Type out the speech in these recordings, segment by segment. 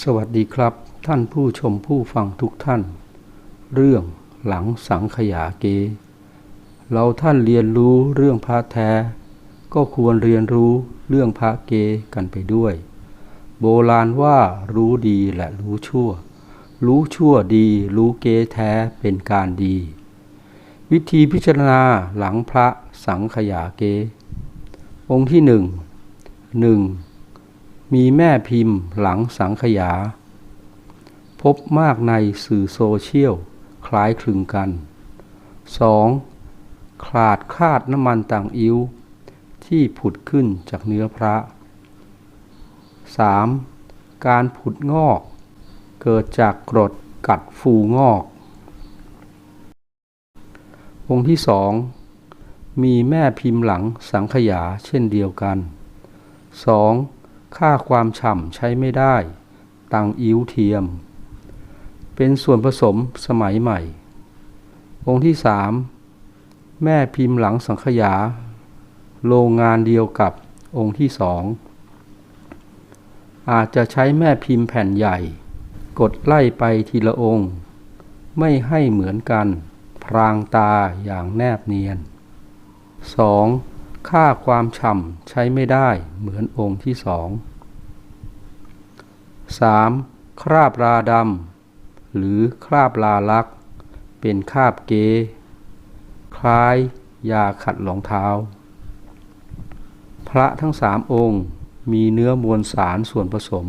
สวัสดีครับท่านผู้ชมผู้ฟังทุกท่าน เรื่องหลังสังขยาเก เราท่านเรียนรู้เรื่องพระแท้ ก็ควรเรียนรู้เรื่องพระเกกันไปด้วย โบราณว่ารู้ดีและรู้ชั่ว รู้ชั่วดีรู้เกแท้เป็นการดี วิธีพิจารณาหลังพระสังขยาเก องค์ที่หนึ่งหนึ่ง มีแม่พิมพ์หลังสังขยา พบมากในสื่อโซเชียล คล้ายคลึงกัน 2. ขาดคาดน้ำมันต่างอิ้ว ที่ผุดขึ้นจากเนื้อพระ 3. การผุดงอก เกิดจากกรดกัดฟูงอก องค์ที่สองมีแม่พิมพ์หลังสังขยาเช่นเดียวกัน 2. ค่าความฉ่ำใช้ไม่ได้ ตังอิ้วเทียม เป็นส่วนผสมสมัยใหม่ องค์ที่สามแม่พิมพ์หลังสังขยา โรงงานเดียวกับองค์ที่สองอาจจะใช้แม่พิมพ์แผ่นใหญ่ กดไล่ไปทีละองค์ ไม่ให้เหมือนกัน พรางตาอย่างแนบเนียน 2. ค่าความฉ่ำใช้ไม่ได้เหมือนองค์ที่สอง 3. คราบราดำหรือคราบลาลัก เป็นคราบเก คล้ายยาขัดรองเท้า พระทั้งสามองค์มีเนื้อมวลสารส่วนผสม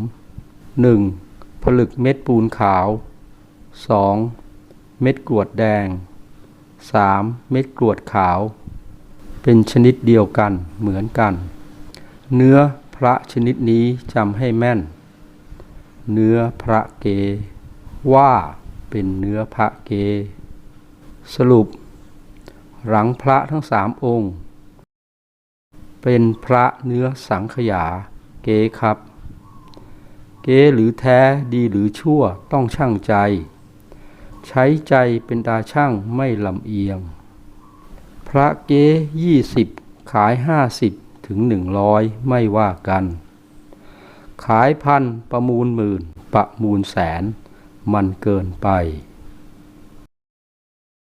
1. ผลึกเม็ดปูนขาว 2. เม็ดกรวดแดง 3. เม็ดกรวดขาว เป็นชนิดเดียวกันเหมือนกัน เนื้อพระชนิดนี้จำให้แม่น เนื้อพระเก ว่าเป็นเนื้อพระเก สรุป หลังพระทั้งสามองค์ เป็นพระเนื้อสังขยาเกครับ เกหรือแท้ดีหรือชั่วต้องช่างใจ ใช้ใจเป็นตาช่างไม่ลำเอียง พระเก๊ยี่สิบขายห้าสิบถึงหนึ่งร้อยไม่ว่ากัน ขายพันประมูลหมื่นประมูลแสน มันเกินไป